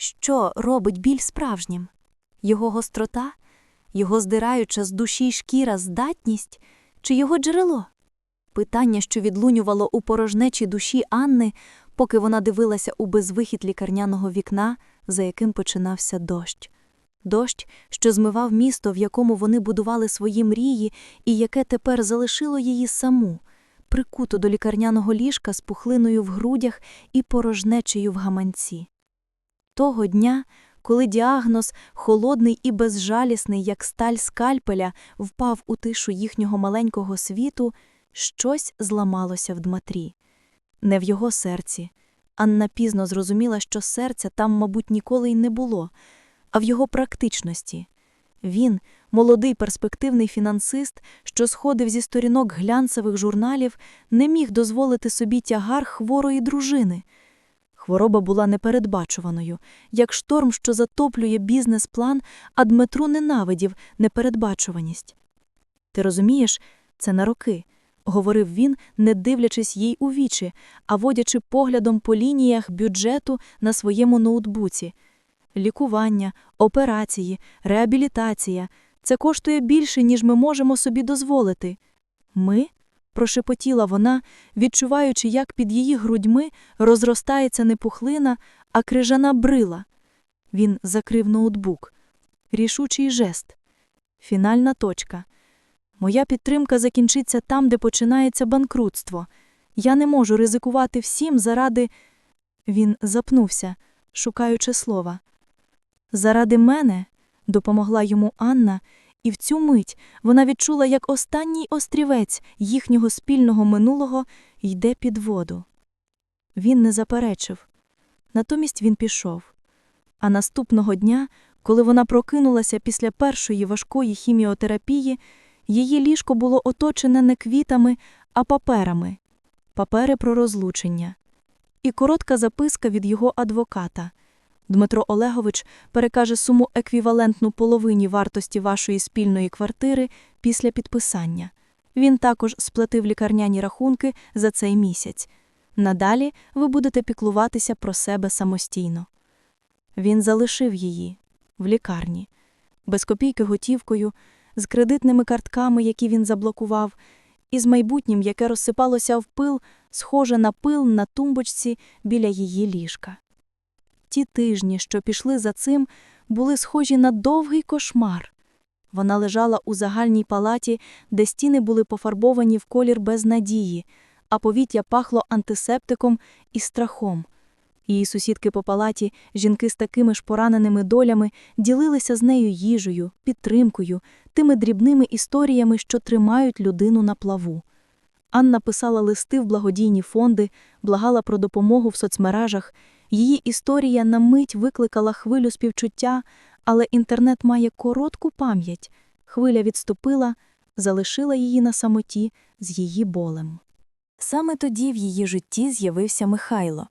Що робить біль справжнім? Його гострота, його здираюча з душі шкіра здатність чи його джерело? Питання, що відлунювало у порожнечі душі Анни, поки вона дивилася у безвихід лікарняного вікна, за яким починався дощ. Дощ, що змивав місто, в якому вони будували свої мрії, і яке тепер залишило її саму, прикуту до лікарняного ліжка з пухлиною в грудях і порожнечею в гаманці. Того дня, коли діагноз, холодний і безжалісний, як сталь скальпеля, впав у тишу їхнього маленького світу, щось зламалося в Дмитрі. Не в його серці. Анна пізно зрозуміла, що серця там, мабуть, ніколи й не було, а в його практичності. Він, молодий перспективний фінансист, що сходив зі сторінок глянцевих журналів, не міг дозволити собі тягар хворої дружини. Хвороба була непередбачуваною, як шторм, що затоплює бізнес-план, а Дмитру ненавидів непередбачуваність. Ти розумієш, це на роки, говорив він, не дивлячись їй у вічі, а водячи поглядом по лініях бюджету на своєму ноутбуці. Лікування, операції, реабілітація це коштує більше, ніж ми можемо собі дозволити. Ми? Прошепотіла вона, відчуваючи, як під її грудьми розростається не пухлина, а крижана брила. Він закрив ноутбук. Рішучий жест. Фінальна точка. Моя підтримка закінчиться там, де починається банкрутство. Я не можу ризикувати всім заради. Він запнувся, шукаючи слова. Заради мене, допомогла йому Анна, і в цю мить вона відчула, як останній острівець їхнього спільного минулого йде під воду. Він не заперечив. Натомість він пішов. А наступного дня, коли вона прокинулася після першої важкої хіміотерапії, її ліжко було оточене не квітами, а паперами, папери про розлучення. І коротка записка від його адвоката. Дмитро Олегович перекаже суму еквівалентну половині вартості вашої спільної квартири після підписання. Він також сплатив лікарняні рахунки за цей місяць. Надалі ви будете піклуватися про себе самостійно. Він залишив її в лікарні, без копійки готівкою, з кредитними картками, які він заблокував, і з майбутнім, яке розсипалося в пил, схоже на пил на тумбочці біля її ліжка. Ті тижні, що пішли за цим, були схожі на довгий кошмар. Вона лежала у загальній палаті, де стіни були пофарбовані в колір без надії, а повітря пахло антисептиком і страхом. Її сусідки по палаті, жінки з такими ж пораненими долями, ділилися з нею їжею, підтримкою, тими дрібними історіями, що тримають людину на плаву. Анна писала листи в благодійні фонди, благала про допомогу в соцмережах. Її історія на мить викликала хвилю співчуття, але інтернет має коротку пам'ять. Хвиля відступила, залишила її на самоті з її болем. Саме тоді в її житті з'явився Михайло.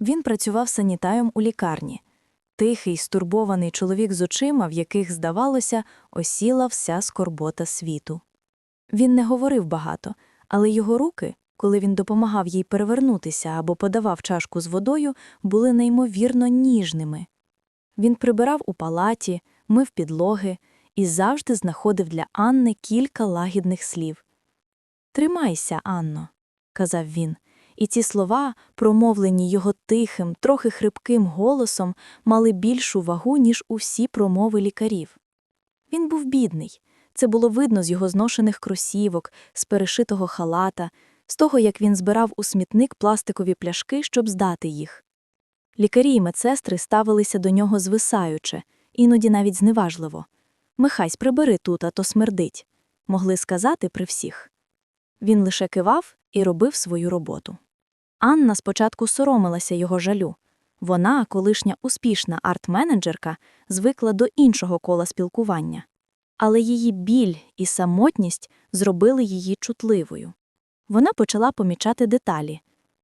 Він працював санітаєм у лікарні. Тихий, стурбований чоловік з очима, в яких, здавалося, осіла вся скорбота світу. Він не говорив багато, але його руки, коли він допомагав їй перевернутися або подавав чашку з водою, були неймовірно ніжними. Він прибирав у палаті, мив підлоги і завжди знаходив для Анни кілька лагідних слів. Тримайся, Анно, казав він, і ці слова, промовлені його тихим, трохи хрипким голосом, мали більшу вагу, ніж усі промови лікарів. Він був бідний. Це було видно з його зношених кросівок, з перешитого халата, з того, як він збирав у смітник пластикові пляшки, щоб здати їх. Лікарі й медсестри ставилися до нього звисаюче, іноді навіть зневажливо. Михась, прибери тут, а то смердить, могли сказати при всіх. Він лише кивав і робив свою роботу. Анна спочатку соромилася його жалю. Вона, колишня успішна арт-менеджерка, звикла до іншого кола спілкування. Але її біль і самотність зробили її чутливою. Вона почала помічати деталі,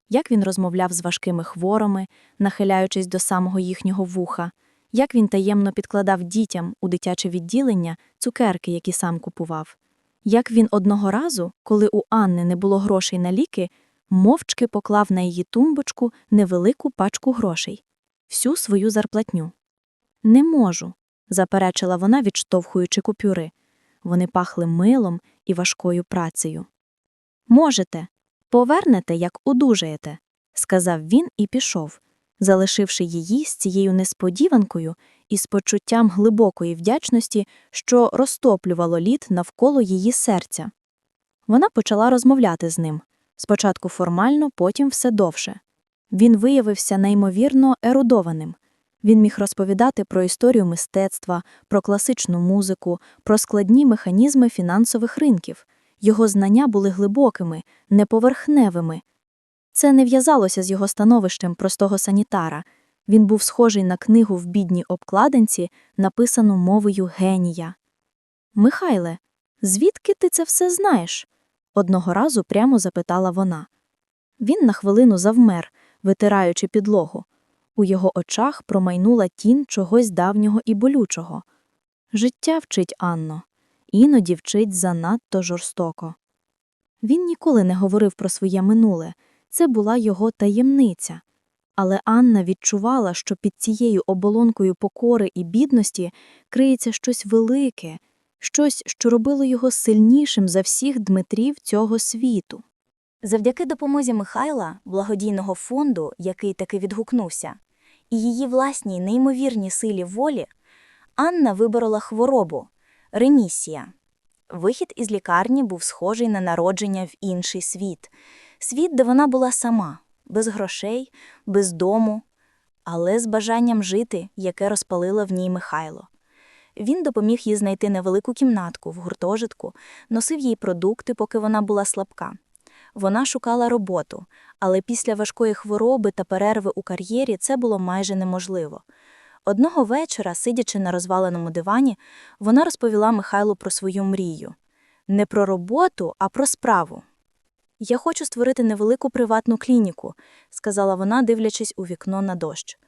як він розмовляв з важкими хворими, нахиляючись до самого їхнього вуха, як він таємно підкладав дітям у дитяче відділення цукерки, які сам купував, як він одного разу, коли у Анни не було грошей на ліки, мовчки поклав на її тумбочку невелику пачку грошей. всю свою зарплатню. Не можу, заперечила вона, відштовхуючи купюри. Вони пахли милом і важкою працею. Можете, повернете, як одужаєте, сказав він і пішов, залишивши її з цією несподіванкою і з почуттям глибокої вдячності, що розтоплювало лід навколо її серця. Вона почала розмовляти з ним спочатку формально, потім все довше. Він виявився неймовірно ерудованим. Він міг розповідати про історію мистецтва, про класичну музику, про складні механізми фінансових ринків. Його знання були глибокими, неповерхневими. Це не в'язалося з його становищем простого санітара. Він був схожий на книгу в бідній обкладинці, написану мовою генія. Михайле, звідки ти це все знаєш? одного разу прямо запитала вона. Він на хвилину завмер, витираючи підлогу. У його очах промайнула тінь чогось давнього і болючого. Життя вчить Анно, іноді вчить занадто жорстоко. Він ніколи не говорив про своє минуле, це була його таємниця. Але Анна відчувала, що під цією оболонкою покори і бідності криється щось велике, щось, що робило його сильнішим за всіх Дмитрів цього світу. Завдяки допомозі Михайла, благодійного фонду, який таки відгукнувся, і її власній неймовірній силі волі, Анна виборола хворобу ремісія. Вихід із лікарні був схожий на народження в інший світ, світ, де вона була сама, без грошей, без дому, але з бажанням жити, яке розпалило в ній Михайло. Він допоміг їй знайти невелику кімнатку в гуртожитку, носив їй продукти, поки вона була слабка. Вона шукала роботу, але після важкої хвороби та перерви у кар'єрі це було майже неможливо. Одного вечора, сидячи на розваленому дивані, вона розповіла Михайлу про свою мрію не про роботу, а про справу. Я хочу створити невелику приватну клініку, сказала вона, дивлячись у вікно на дощ.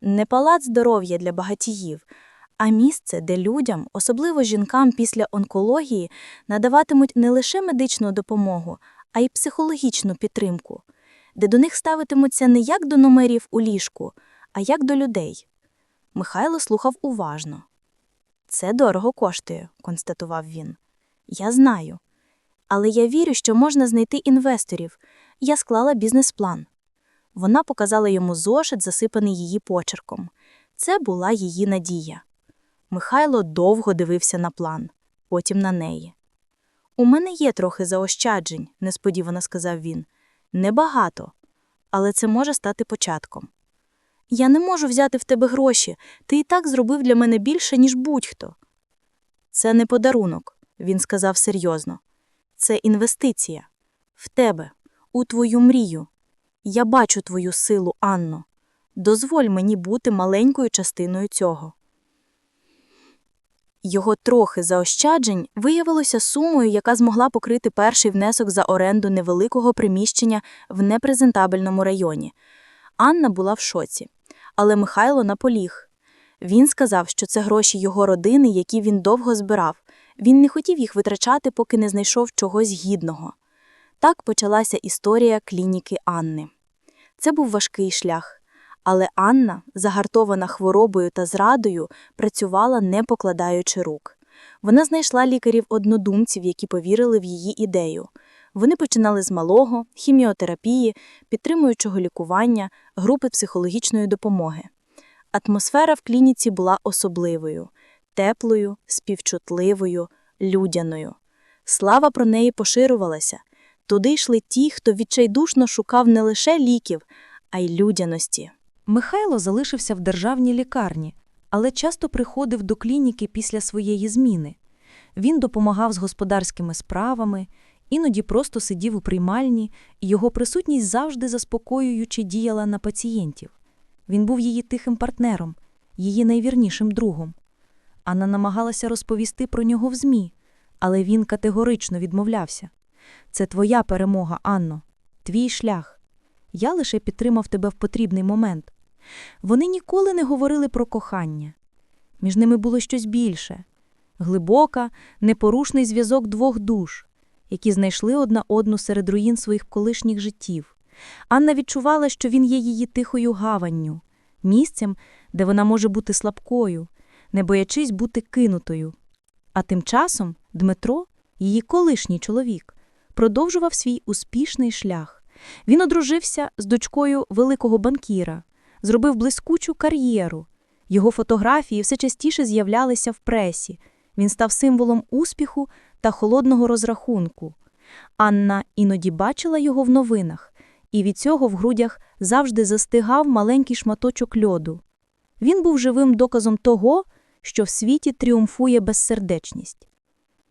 Не палац здоров'я для багатіїв, а місце, де людям, особливо жінкам після онкології, надаватимуть не лише медичну допомогу, а й психологічну підтримку, де до них ставитимуться не як до номерів у ліжку, а як до людей. Михайло слухав уважно. Це дорого коштує, констатував він. Я знаю. Але я вірю, що можна знайти інвесторів. Я склала бізнес-план. Вона показала йому зошит, засипаний її почерком. Це була її надія. Михайло довго дивився на план, потім на неї. У мене є трохи заощаджень, несподівано сказав він. Небагато, але це може стати початком. Я не можу взяти в тебе гроші, ти і так зробив для мене більше, ніж будь-хто. Це не подарунок, він сказав серйозно. Це інвестиція в тебе, у твою мрію. Я бачу твою силу, Анно. Дозволь мені бути маленькою частиною цього. Його трохи заощаджень виявилося сумою, яка змогла покрити перший внесок за оренду невеликого приміщення в непрезентабельному районі. Анна була в шоці, але Михайло наполіг. Він сказав, що це гроші його родини, які він довго збирав. Він не хотів їх витрачати, поки не знайшов чогось гідного. Так почалася історія клініки Анни. Це був важкий шлях. Але Анна, загартована хворобою та зрадою, працювала не покладаючи рук. Вона знайшла лікарів-однодумців, які повірили в її ідею. Вони починали з малого, хіміотерапії, підтримуючого лікування, групи психологічної допомоги. Атмосфера в клініці була особливою, теплою, співчутливою, людяною. Слава про неї поширювалася. Туди йшли ті, хто відчайдушно шукав не лише ліків, а й людяності. Михайло залишився в державній лікарні, але часто приходив до клініки після своєї зміни. Він допомагав з господарськими справами, іноді просто сидів у приймальні, і його присутність завжди заспокоюючи діяла на пацієнтів. Він був її тихим партнером, її найвірнішим другом. Анна намагалася розповісти про нього в ЗМІ, але він категорично відмовлявся. Це твоя перемога, Анно, твій шлях. Я лише підтримав тебе в потрібний момент. Вони ніколи не говорили про кохання. Між ними було щось більше глибока, непорушний зв'язок двох душ, які знайшли одна одну серед руїн своїх колишніх життів. Анна відчувала, що він є її тихою гаванню, місцем, де вона може бути слабкою, не боячись бути кинутою. А тим часом Дмитро, її колишній чоловік, продовжував свій успішний шлях. Він одружився з дочкою великого банкіра, зробив блискучу кар'єру. Його фотографії все частіше з'являлися в пресі. Він став символом успіху та холодного розрахунку. Анна іноді бачила його в новинах, і від цього в грудях завжди застигав маленький шматочок льоду. Він був живим доказом того, що в світі тріумфує безсердечність.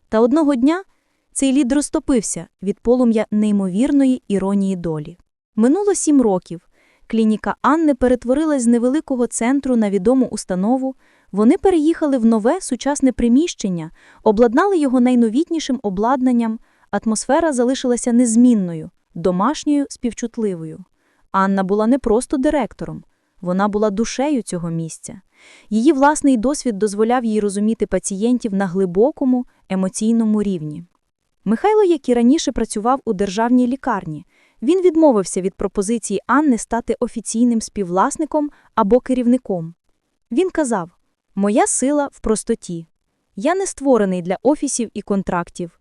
Та одного дня цей лід розтопився від полум'я неймовірної іронії долі. Минуло сім років. Клініка Анни перетворилась з невеликого центру на відому установу. Вони переїхали в нове сучасне приміщення, обладнали його найновітнішим обладнанням. Атмосфера залишилася незмінною, домашньою, співчутливою. Анна була не просто директором, вона була душею цього місця. Її власний досвід дозволяв їй розуміти пацієнтів на глибокому, емоційному рівні. Михайло, як і раніше працював у державній лікарні, він відмовився від пропозиції Анни стати офіційним співвласником або керівником. Він казав: Моя сила в простоті. Я не створений для офісів і контрактів.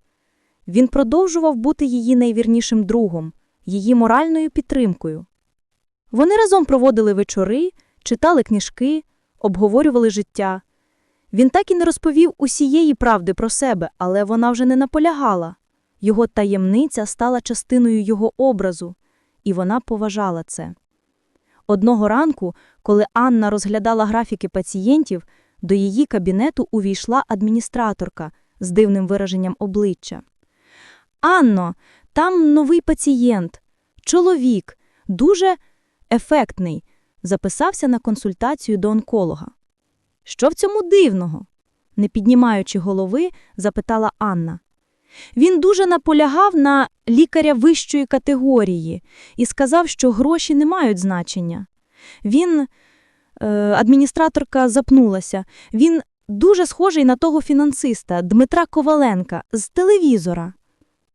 Він продовжував бути її найвірнішим другом, її моральною підтримкою. Вони разом проводили вечори, читали книжки, обговорювали життя. Він так і не розповів усієї правди про себе, але вона вже не наполягала. Його таємниця стала частиною його образу, і вона поважала це. Одного ранку, коли Анна розглядала графіки пацієнтів, до її кабінету увійшла адміністраторка з дивним вираженням обличчя. Анно, там новий пацієнт, чоловік, дуже ефектний, записався на консультацію до онколога. Що в цьому дивного? не піднімаючи голови, запитала Анна. Він дуже наполягав на лікаря вищої категорії і сказав, що гроші не мають значення. Він, адміністраторка запнулася, він дуже схожий на того фінансиста Дмитра Коваленка з телевізора.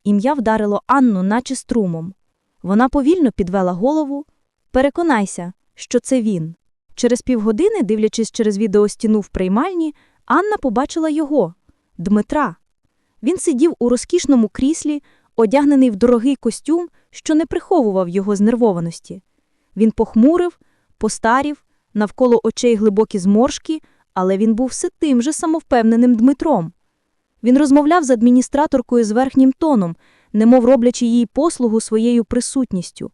Ім'я вдарило Анну, наче струмом. Вона повільно підвела голову. Переконайся, що це він. Через півгодини, дивлячись через відеостіну в приймальні, Анна побачила його Дмитра. Він сидів у розкішному кріслі, одягнений в дорогий костюм, що не приховував його знервованості. Він похмурив, постарів, навколо очей глибокі зморшки, але він був все тим же самовпевненим Дмитром. Він розмовляв з адміністраторкою з верхнім тоном, немов роблячи їй послугу своєю присутністю.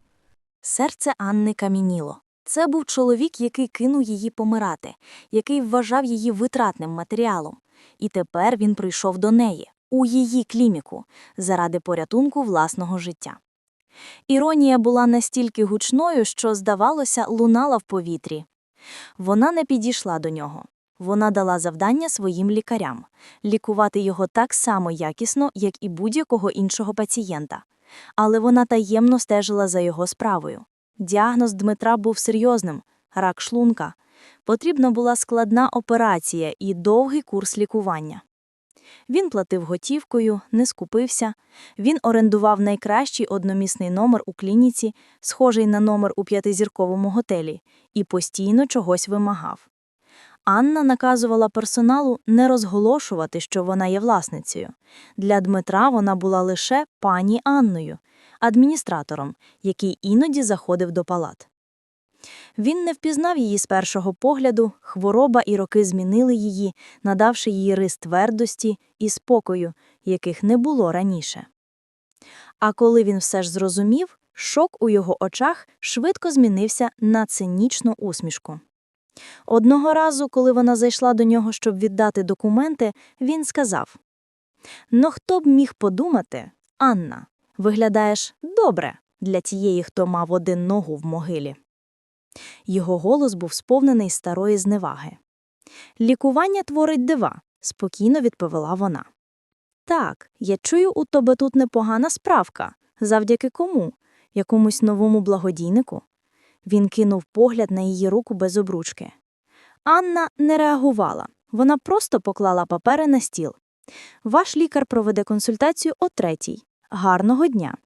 Серце Анни камініло. Це був чоловік, який кинув її помирати, який вважав її витратним матеріалом. І тепер він прийшов до неї, у її клініку, заради порятунку власного життя. Іронія була настільки гучною, що, здавалося, лунала в повітрі. Вона не підійшла до нього. Вона дала завдання своїм лікарям лікувати його так само якісно, як і будь-якого іншого пацієнта. Але вона таємно стежила за його справою. Діагноз Дмитра був серйозним рак шлунка. Потрібна була складна операція і довгий курс лікування. Він платив готівкою, не скупився. Він орендував найкращий одномісний номер у клініці, схожий на номер у п'ятизірковому готелі, і постійно чогось вимагав. Анна наказувала персоналу не розголошувати, що вона є власницею. Для Дмитра вона була лише пані Анною, адміністратором, який іноді заходив до палат. Він не впізнав її з першого погляду, хвороба і роки змінили її, надавши їй рис твердості і спокою, яких не було раніше. А коли він все ж зрозумів, шок у його очах швидко змінився на цинічну усмішку. Одного разу, коли вона зайшла до нього, щоб віддати документи, він сказав: Ну, хто б міг подумати, Анна, виглядаєш добре для тієї, хто мав один ногу в могилі. Його голос був сповнений старої зневаги. Лікування творить дива, спокійно відповіла вона. Так, я чую, у тебе тут непогана справка. Завдяки кому? Якомусь новому благодійнику? Він кинув погляд на її руку без обручки. Анна не реагувала. Вона просто поклала папери на стіл. Ваш лікар проведе консультацію о третій. Гарного дня.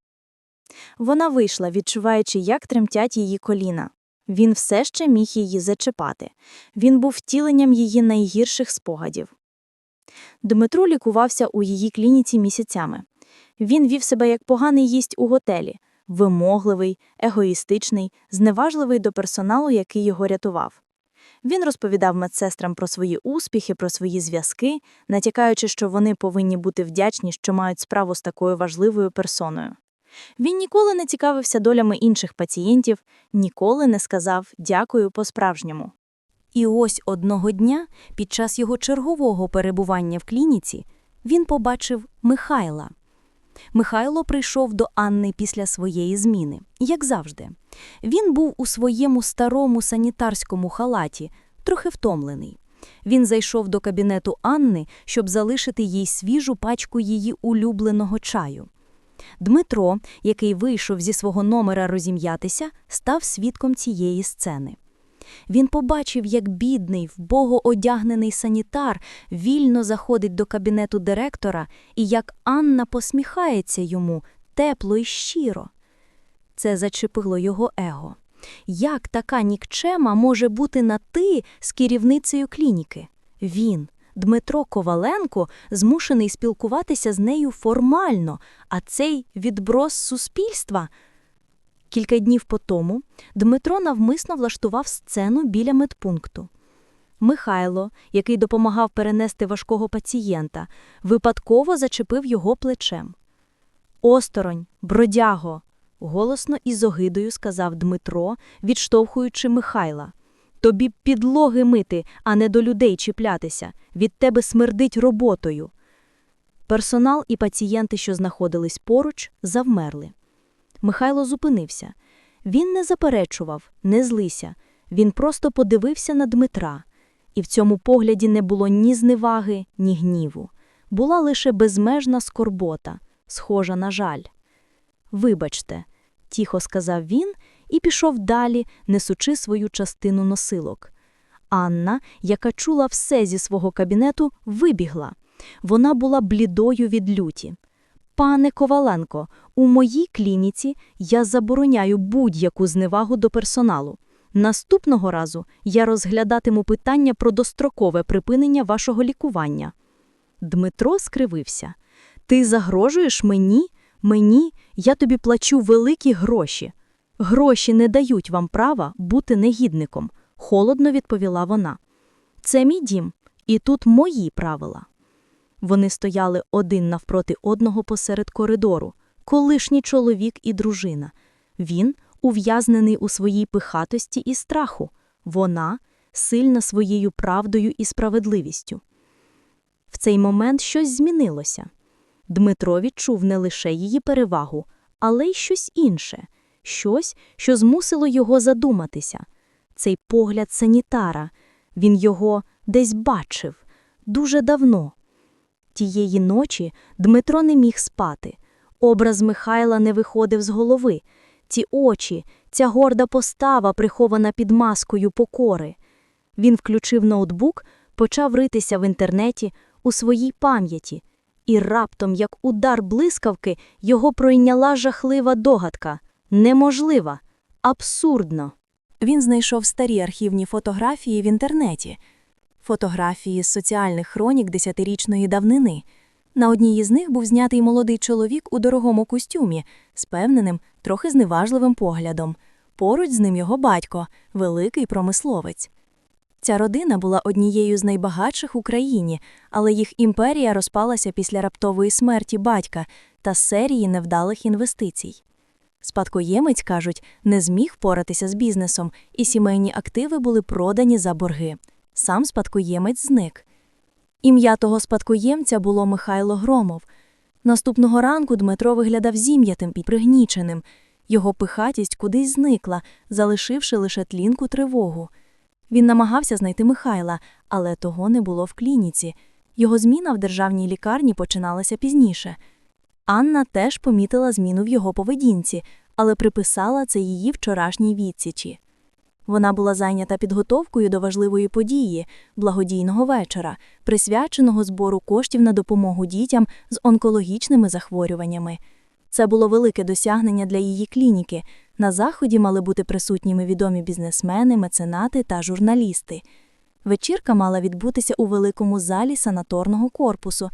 Вона вийшла, відчуваючи, як тремтять її коліна. Він все ще міг її зачепати. Він був втіленням її найгірших спогадів. Дмитро лікувався у її клініці місяцями. Він вів себе як поганий їсть у готелі, вимогливий, егоїстичний, зневажливий до персоналу, який його рятував. Він розповідав медсестрам про свої успіхи, про свої зв'язки, натякаючи, що вони повинні бути вдячні, що мають справу з такою важливою персоною. Він ніколи не цікавився долями інших пацієнтів, ніколи не сказав дякую по-справжньому. І ось одного дня, під час його чергового перебування в клініці, він побачив Михайла. Михайло прийшов до Анни після своєї зміни, як завжди. Він був у своєму старому санітарському халаті, трохи втомлений. Він зайшов до кабінету Анни, щоб залишити їй свіжу пачку її улюбленого чаю. Дмитро, який вийшов зі свого номера розім'ятися, став свідком цієї сцени. Він побачив, як бідний, вбого одягнений санітар вільно заходить до кабінету директора і як Анна посміхається йому тепло і щиро. Це зачепило його его. Як така нікчема може бути на ти з керівницею клініки? Він, Дмитро Коваленко, змушений спілкуватися з нею формально, а цей відброс суспільства. Кілька днів по тому Дмитро навмисно влаштував сцену біля медпункту. Михайло, який допомагав перенести важкого пацієнта, випадково зачепив його плечем. Осторонь, бродяго, голосно і з огидою сказав Дмитро, відштовхуючи Михайла. Тобі б підлоги мити, а не до людей чіплятися. Від тебе смердить роботою. Персонал і пацієнти, що знаходились поруч, завмерли. Михайло зупинився. Він не заперечував, не злися. Він просто подивився на Дмитра. І в цьому погляді не було ні зневаги, ні гніву. Була лише безмежна скорбота, схожа на жаль. Вибачте, тихо сказав він і пішов далі, несучи свою частину носилок. Анна, яка чула все зі свого кабінету, вибігла. Вона була блідою від люті. Пане Коваленко, у моїй клініці я забороняю будь-яку зневагу до персоналу. Наступного разу я розглядатиму питання про дострокове припинення вашого лікування. Дмитро скривився. Ти загрожуєш мені? Мені? Я тобі плачу великі гроші. Гроші не дають вам права бути негідником, холодно відповіла вона. Це мій дім, і тут мої правила. Вони стояли один навпроти одного посеред коридору, колишній чоловік і дружина. Він ув'язнений у своїй пихатості і страху, вона сильна своєю правдою і справедливістю. В цей момент щось змінилося. Дмитро відчув не лише її перевагу, але й щось інше, щось, що змусило його задуматися. Цей погляд санітара, він його десь бачив дуже давно. Тієї ночі Дмитро не міг спати. Образ Михайла не виходив з голови. Ті очі, ця горда постава, прихована під маскою покори. Він включив ноутбук, почав ритися в інтернеті у своїй пам'яті, і раптом, як удар блискавки, його пройняла жахлива догадка неможлива, абсурдно. Він знайшов старі архівні фотографії в інтернеті, фотографії з соціальних хронік десятирічної давнини. На одній із них був знятий молодий чоловік у дорогому костюмі, з певненим, трохи зневажливим поглядом. Поруч з ним його батько, великий промисловець. Ця родина була однією з найбагатших в Україні, але їх імперія розпалася після раптової смерті батька та серії невдалих інвестицій. Спадкоємець, кажуть, не зміг впоратися з бізнесом, і сімейні активи були продані за борги. Сам спадкоємець зник. Ім'я того спадкоємця було Михайло Громов. Наступного ранку Дмитро виглядав зім'ятим і пригніченим. Його пихатість кудись зникла, залишивши лише тлінку тривогу. Він намагався знайти Михайла, але того не було в клініці. Його зміна в державній лікарні починалася пізніше. Анна теж помітила зміну в його поведінці, але приписала це її вчорашній відсічі. Вона була зайнята підготовкою до важливої події благодійного вечора, присвяченого збору коштів на допомогу дітям з онкологічними захворюваннями. Це було велике досягнення для її клініки. На заході мали бути присутніми відомі бізнесмени, меценати та журналісти. Вечірка мала відбутися у великому залі санаторного корпусу,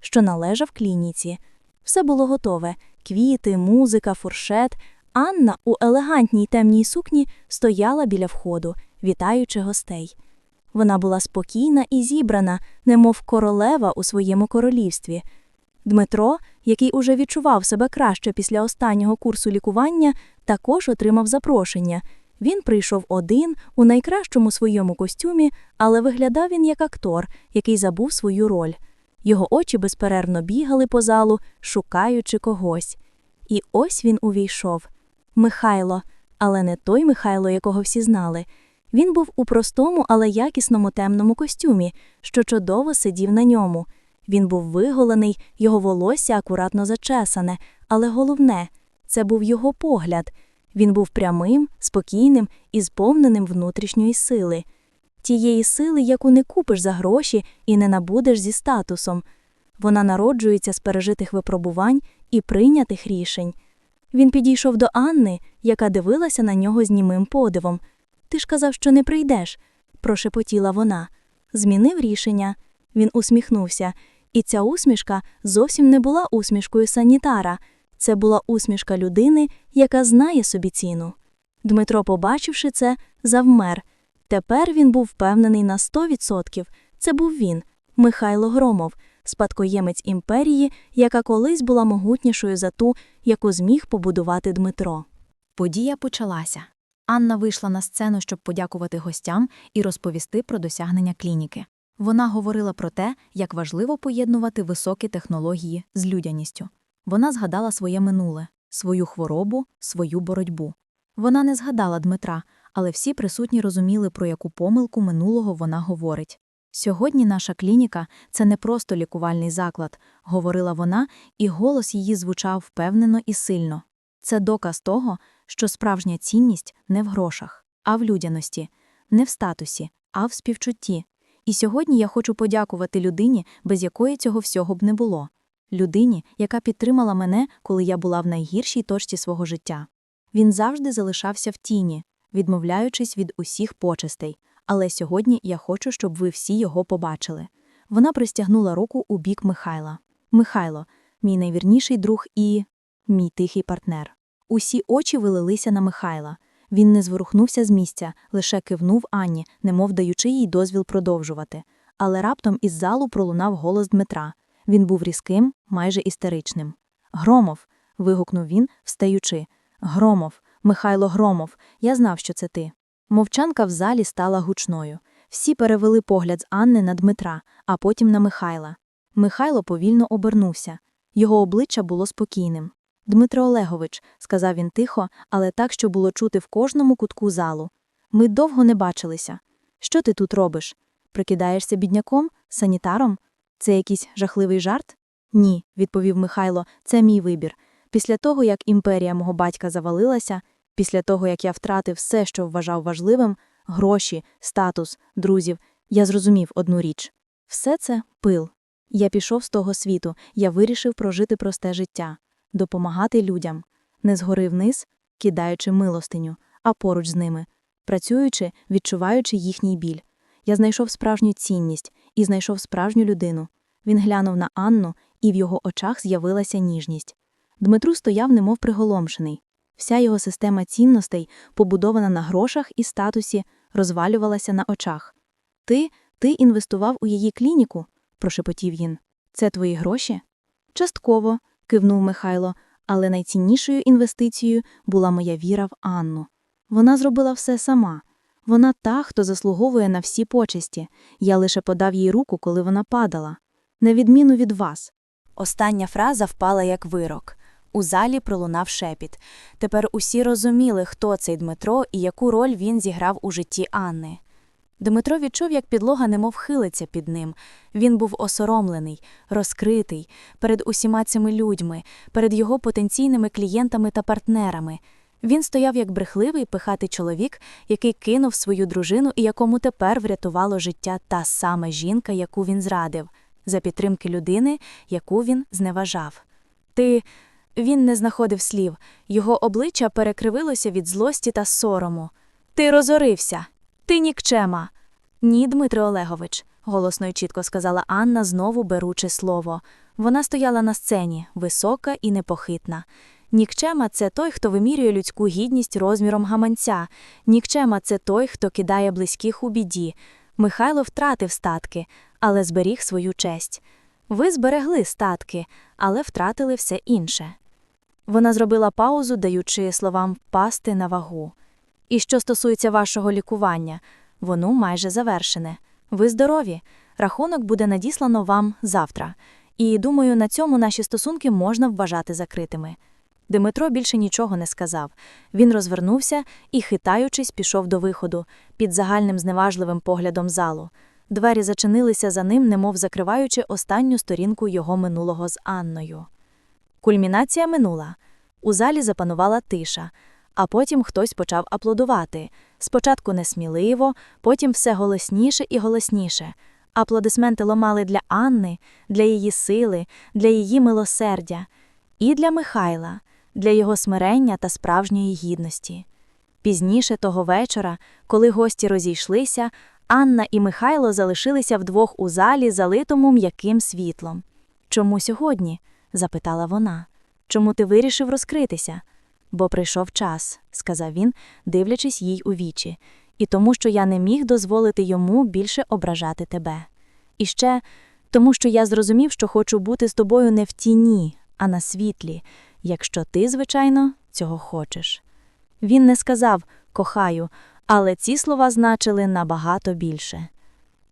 що належав клініці. Все було готове: квіти, музика, фуршет. Анна у елегантній темній сукні стояла біля входу, вітаючи гостей. Вона була спокійна і зібрана, немов королева у своєму королівстві. Дмитро, який уже відчував себе краще після останнього курсу лікування, також отримав запрошення. Він прийшов один у найкращому своєму костюмі, але виглядав він як актор, який забув свою роль. Його очі безперервно бігали по залу, шукаючи когось. І ось він увійшов. Михайло, але не той Михайло, якого всі знали. Він був у простому, але якісному темному костюмі, що чудово сидів на ньому. Він був виголений, його волосся акуратно зачесане, але головне це був його погляд. Він був прямим, спокійним і сповненим внутрішньої сили. Тієї сили, яку не купиш за гроші і не набудеш зі статусом. Вона народжується з пережитих випробувань і прийнятих рішень. Він підійшов до Анни, яка дивилася на нього з німим подивом. Ти ж казав, що не прийдеш, прошепотіла вона. Змінив рішення. Він усміхнувся, і ця усмішка зовсім не була усмішкою санітара. Це була усмішка людини, яка знає собі ціну. Дмитро, побачивши це, завмер. Тепер він був впевнений на 100%. Це був він, Михайло Громов, спадкоємець імперії, яка колись була могутнішою за ту, яку зміг побудувати Дмитро. Подія почалася. Анна вийшла на сцену, щоб подякувати гостям і розповісти про досягнення клініки. Вона говорила про те, як важливо поєднувати високі технології з людяністю. Вона згадала своє минуле, свою хворобу, свою боротьбу. Вона не згадала Дмитра, але всі присутні розуміли, про яку помилку минулого вона говорить. Сьогодні наша клініка це не просто лікувальний заклад, говорила вона, і голос її звучав впевнено і сильно. Це доказ того, що справжня цінність не в грошах, а в людяності, не в статусі, а в співчутті. І сьогодні я хочу подякувати людині, без якої цього всього б не було. Людині, яка підтримала мене, коли я була в найгіршій точці свого життя. Він завжди залишався в тіні, відмовляючись від усіх почестей. Але сьогодні я хочу, щоб ви всі його побачили. Вона простягнула руку у бік Михайла. Михайло, мій найвірніший друг і мій тихий партнер. Усі очі вилилися на Михайла. Він не зворухнувся з місця, лише кивнув Анні, немов даючи їй дозвіл продовжувати. Але раптом із залу пролунав голос Дмитра. Він був різким, майже істеричним. Громов. вигукнув він, встаючи. Громов, Михайло Громов, я знав, що це ти. Мовчанка в залі стала гучною. Всі перевели погляд з Анни на Дмитра, а потім на Михайла. Михайло повільно обернувся. Його обличчя було спокійним. Дмитро Олегович, сказав він тихо, але так, що було чути в кожному кутку залу. Ми довго не бачилися. Що ти тут робиш? Прикидаєшся бідняком, санітаром? Це якийсь жахливий жарт? Ні, відповів Михайло, це мій вибір. Після того, як імперія мого батька завалилася, після того, як я втратив все, що вважав важливим гроші, статус, друзів, я зрозумів одну річ все це пил. Я пішов з того світу, я вирішив прожити просте життя, допомагати людям, не згори вниз, кидаючи милостиню, а поруч з ними, працюючи, відчуваючи їхній біль. Я знайшов справжню цінність і знайшов справжню людину. Він глянув на Анну, і в його очах з'явилася ніжність. Дмитру стояв, немов приголомшений. Вся його система цінностей, побудована на грошах і статусі, розвалювалася на очах. Ти, ти інвестував у її клініку, прошепотів він. Це твої гроші? Частково, кивнув Михайло, але найціннішою інвестицією була моя віра в Анну. Вона зробила все сама. Вона та, хто заслуговує на всі почесті. Я лише подав їй руку, коли вона падала. На відміну від вас. Остання фраза впала як вирок. У залі пролунав шепіт. Тепер усі розуміли, хто цей Дмитро і яку роль він зіграв у житті Анни. Дмитро відчув, як підлога немов хилиться під ним. Він був осоромлений, розкритий перед усіма цими людьми, перед його потенційними клієнтами та партнерами. Він стояв як брехливий пихатий чоловік, який кинув свою дружину і якому тепер врятувало життя та сама жінка, яку він зрадив, за підтримки людини, яку він зневажав. Ти Він не знаходив слів, його обличчя перекривилося від злості та сорому. Ти розорився, ти нікчема. Ні, Дмитро Олегович, голосно й чітко сказала Анна, знову беручи слово. Вона стояла на сцені, висока і непохитна. Нікчема це той, хто вимірює людську гідність розміром гаманця. Нікчема це той, хто кидає близьких у біді. Михайло втратив статки, але зберіг свою честь. Ви зберегли статки, але втратили все інше. Вона зробила паузу, даючи словам впасти на вагу. І що стосується вашого лікування, воно майже завершене. Ви здорові. Рахунок буде надіслано вам завтра. І думаю, на цьому наші стосунки можна вважати закритими. Дмитро більше нічого не сказав. Він розвернувся і, хитаючись, пішов до виходу під загальним зневажливим поглядом залу. Двері зачинилися за ним, немов закриваючи останню сторінку його минулого з Анною. Кульмінація минула. У залі запанувала тиша, а потім хтось почав аплодувати. Спочатку несміливо, потім все голосніше і голосніше. Аплодисменти ломали для Анни, для її сили, для її милосердя, і для Михайла, для його смирення та справжньої гідності. Пізніше того вечора, коли гості розійшлися, Анна і Михайло залишилися вдвох у залі, залитому м'яким світлом. Чому сьогодні? запитала вона. Чому ти вирішив розкритися? Бо прийшов час, сказав він, дивлячись їй у вічі, і тому, що я не міг дозволити йому більше ображати тебе. І ще тому, що я зрозумів, що хочу бути з тобою не в тіні, а на світлі, якщо ти, звичайно, цього хочеш. Він не сказав кохаю, але ці слова значили набагато більше.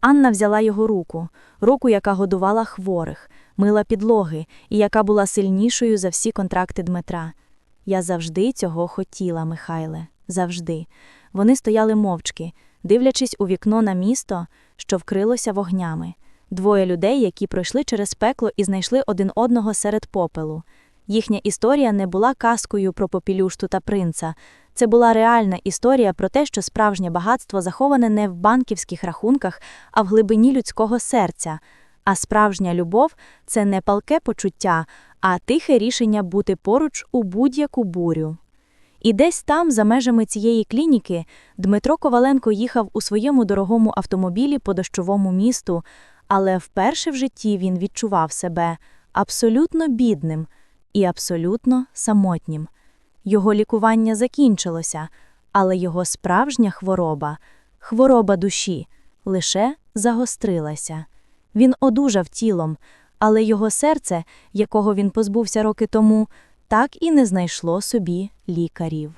Анна взяла його руку, руку, яка годувала хворих, мила підлоги і яка була сильнішою за всі контракти Дмитра. Я завжди цього хотіла, Михайле, завжди. Вони стояли мовчки, дивлячись у вікно на місто, що вкрилося вогнями. Двоє людей, які пройшли через пекло і знайшли один одного серед попелу. Їхня історія не була казкою про попілюшту та принца. Це була реальна історія про те, що справжнє багатство заховане не в банківських рахунках, а в глибині людського серця. А справжня любов це не палке почуття, а тихе рішення бути поруч у будь-яку бурю. І десь там, за межами цієї клініки, Дмитро Коваленко їхав у своєму дорогому автомобілі по дощовому місту, але вперше в житті він відчував себе абсолютно бідним і абсолютно самотнім. Його лікування закінчилося, але його справжня хвороба, хвороба душі, лише загострилася. Він одужав тілом, але його серце, якого він позбувся роки тому, так і не знайшло собі лікарів.